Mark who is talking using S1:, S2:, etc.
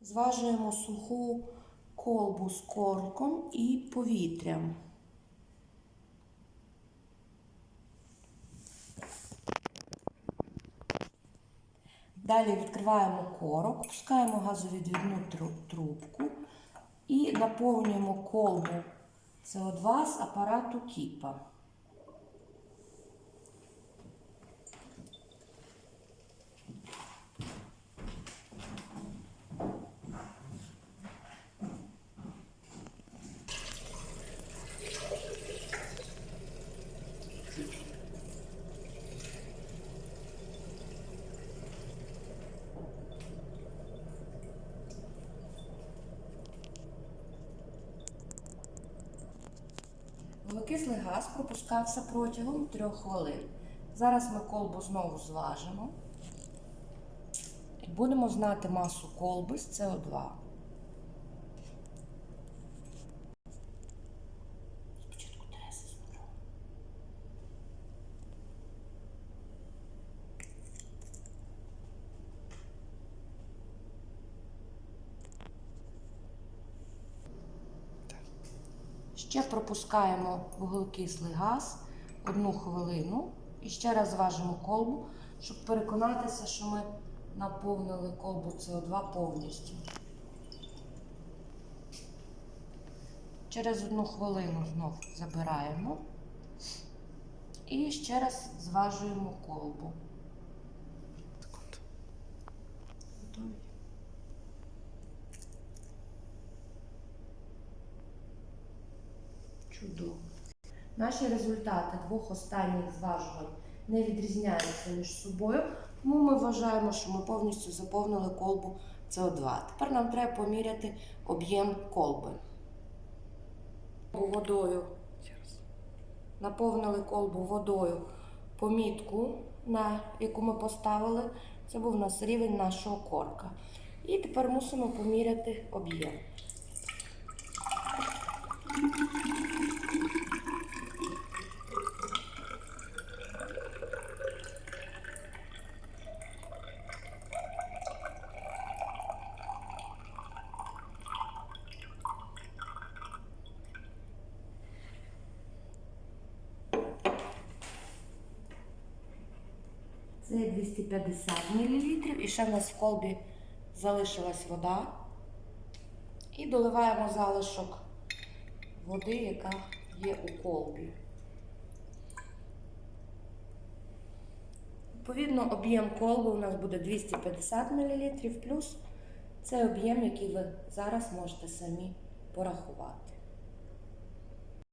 S1: Зважуємо суху колбу з корком і повітрям. Далі відкриваємо корок, пускаємо газовідвідну трубку і наповнюємо колбу СО2 з апарату кіпа. Вуглекислий газ пропускався протягом 3 хвилин. Зараз ми колбу знову зважимо будемо знати масу колби з СО2. Ще пропускаємо вуглекислий газ одну хвилину і ще раз зважимо колбу, щоб переконатися, що ми наповнили колбу СО2 повністю. Через одну хвилину знов забираємо і ще раз зважуємо колбу. Чудово. Наші результати двох останніх зважувань не відрізняються між собою, тому ми вважаємо, що ми повністю заповнили колбу СО2. Тепер нам треба поміряти об'єм колби. Водою наповнили колбу водою помітку, на яку ми поставили. Це був у нас рівень нашого корка. І тепер мусимо поміряти об'єм. Це 250 мл. І ще в нас в колбі залишилась вода. І доливаємо залишок води, яка є у колбі. Відповідно, об'єм колби у нас буде 250 мл плюс це об'єм, який ви зараз можете самі порахувати.